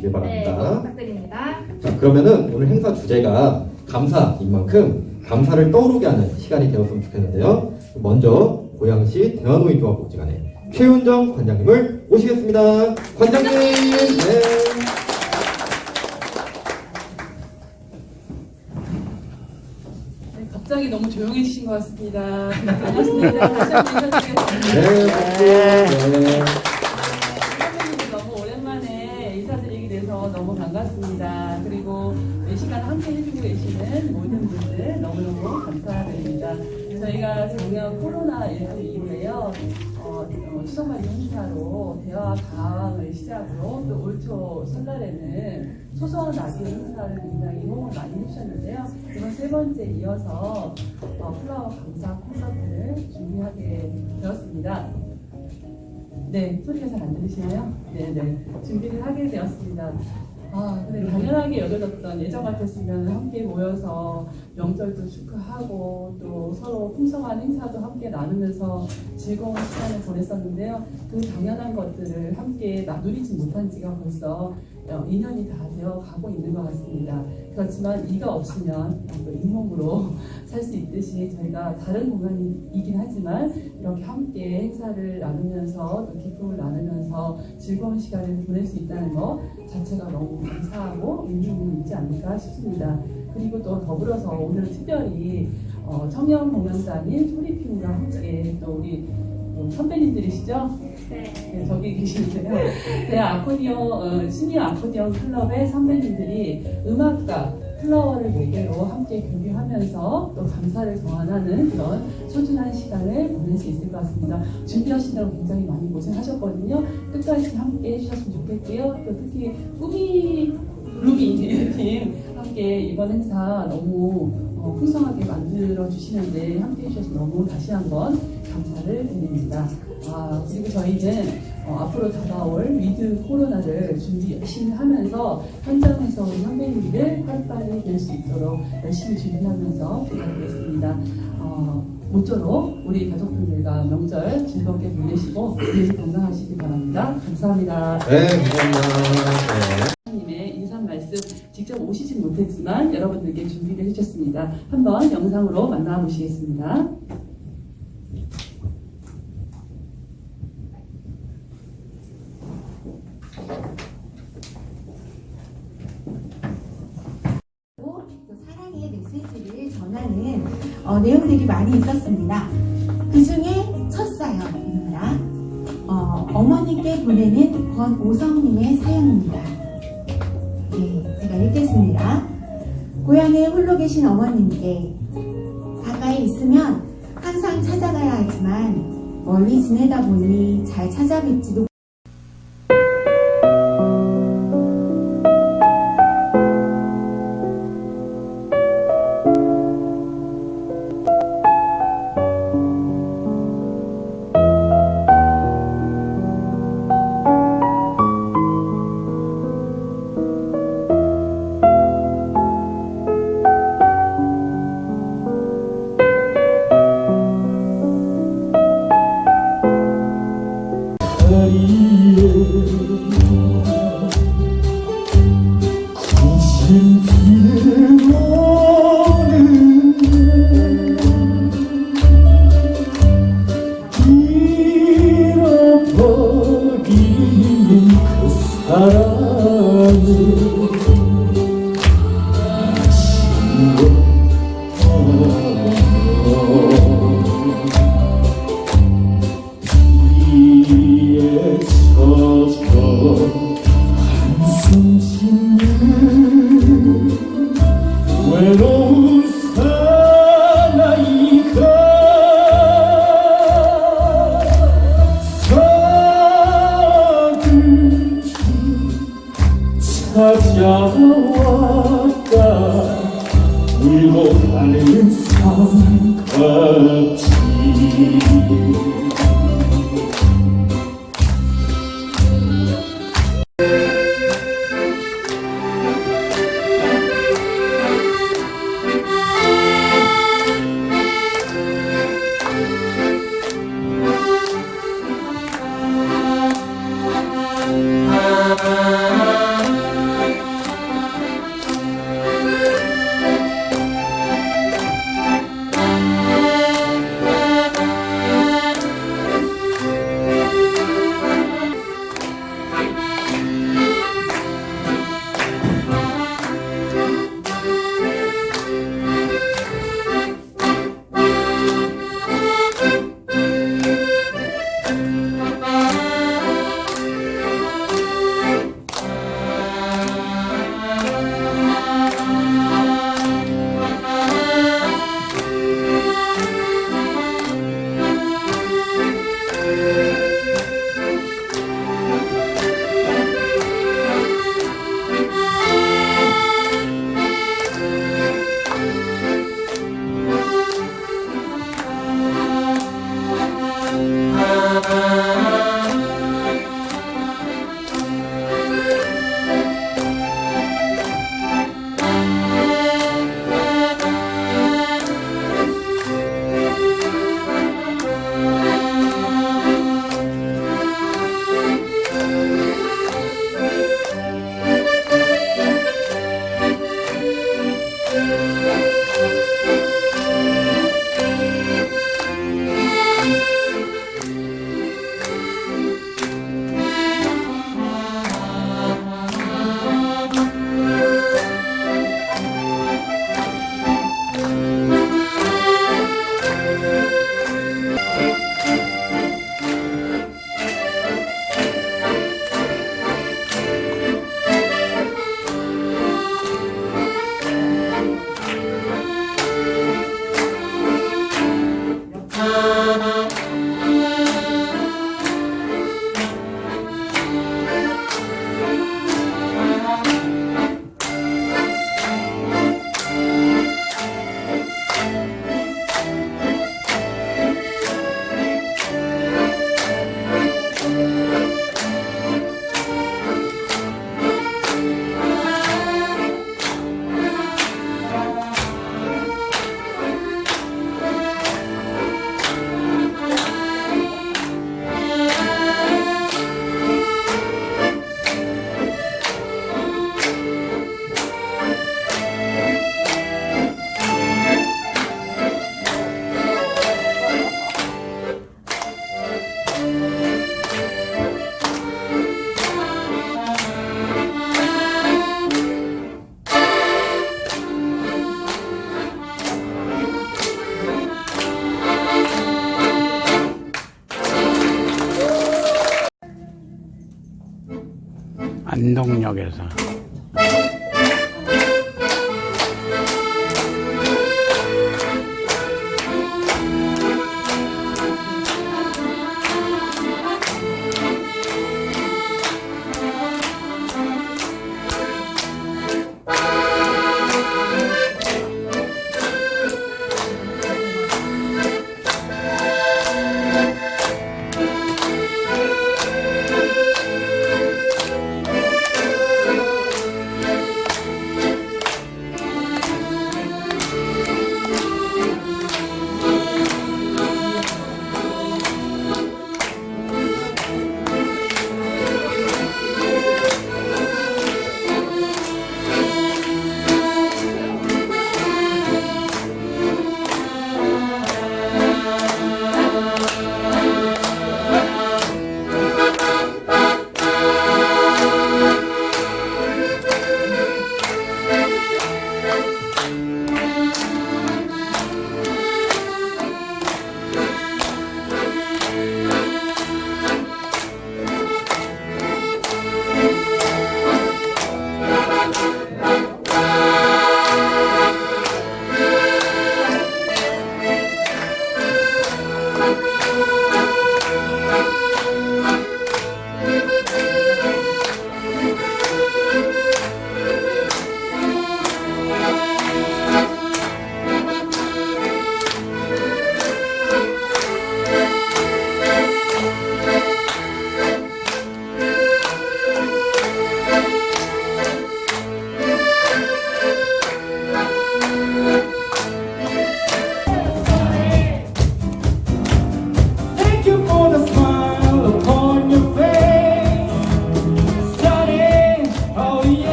주시기 네, 바랍니다. 부탁드립니다. 자, 그러면은 오늘 행사 주제가 감사인 만큼 감사를 떠오르게 하는 시간이 되었으면 좋겠는데요. 먼저 고양시 대화노인 종합복지관의 최윤정 관장님을 모시겠습니다. 관장님! 네. 네, 갑자기 너무 조용해지신 것 같습니다. 반갑습니다. 다시 한번 인사드리겠습니다. 네, 박수. 네. 저희가 작년 코로나 19 이후에요. 어, 어, 추석맞이 행사로 대화 강을 시작으로 또 올 초 설날에는 소소한 아기 행사를 굉장히 호응을 많이 해주셨는데요. 이번 세 번째 이어서 어, 플라워 감사 콘서트를 준비하게 되었습니다. 네, 소리가 잘 안 들리시나요? 네, 네. 준비를 하게 되었습니다. 아, 근데 당연하게 여겨졌던 예정 같았으면 함께 모여서 명절도 축하하고 또 서로 풍성한 행사도 함께 나누면서 즐거운 시간을 보냈었는데요. 그 당연한 것들을 함께 나- 누리지 못한 지가 벌써 어, 2년이 다 되어 가고 있는 것 같습니다. 그렇지만 이가 없으면 또 잇몸으로 살 수 있듯이 저희가 다른 공간이긴 하지만 이렇게 함께 행사를 나누면서 또 기쁨을 나누면서 즐거운 시간을 보낼 수 있다는 것 자체가 너무 감사하고 의미 있지 않을까 싶습니다. 그리고 또 더불어서 오늘 특별히 어, 청년 공연단인 소리핀과 함께 또 우리 어, 선배님들이시죠? 네. 네, 저기 계시는데요. 대 아코디언 어, 시니어 아코디언 클럽의 선배님들이 음악가 플라워를 매개로 함께 교류하면서 또 감사를 전하는 그런 소중한 시간을 보낼 수 있을 것 같습니다. 준비하신다고 굉장히 많이 고생하셨거든요. 끝까지 함께 해주셨으면 좋겠고요. 또 특히 꿈이 루비 팀 함께 이번 행사 너무 어, 풍성하게 만들어 주시는데 함께 해주셔서 너무 다시 한번 감사를 드립니다. 아, 그리고 저희는 어, 앞으로 다가올 위드 코로나를 준비 열심히 하면서 현장에서 우리 선배님들 하루빨리 뵐수 있도록 열심히 준비하면서 부탁드리겠습니다. 어, 모쪼록 우리 가족분들과 명절 즐겁게 보내시고 늘 건강하시기 바랍니다. 감사합니다. 네, 감사합니다. 네. 직접 오시진 못했지만 여러분들께 준비를 해주셨습니다. 한번 영상으로 만나보시겠습니다. 또 사랑의 메시지를 전하는 어, 내용들이 많이 있었습니다. 그 중에 첫 사연입니다. 어, 어머니께 보내는 권오성님의 사연입니다. 네, 제가 읽겠습니다. 고향에 홀로 계신 어머님께 가까이 있으면 항상 찾아가야 하지만 멀리 지내다 보니 잘 찾아뵙지도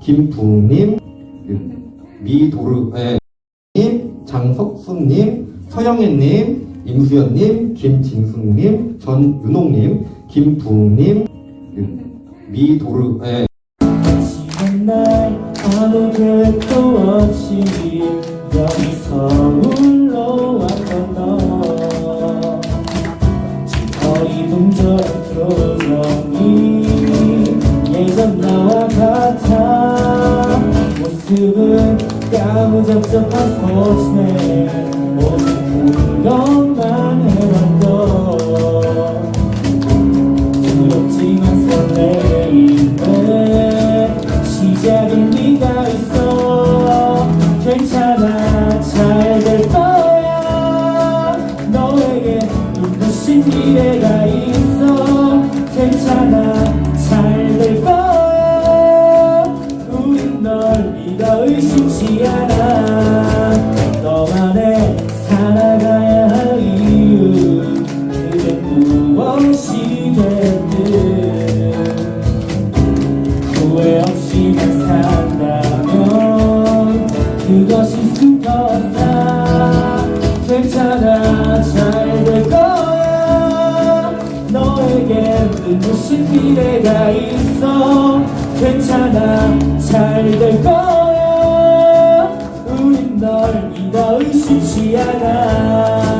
김부웅님, 그 미도르님, 장석순님, 서영애님, 임수연님, 김진숙님, 전윤옥님, 김부웅님, 그 미도르, 예, 지난 날 아무 계획도 없이 여기 서울로 왔 모습은 까무잡잡한 스포츠맨. 오직 그것만 해왔 그것이 수컷다. 괜찮아 잘 될 거야. 너에게 눈부신 미래가 있어? 괜찮아 잘 될 거야. 우린 널 믿어 의심치 않아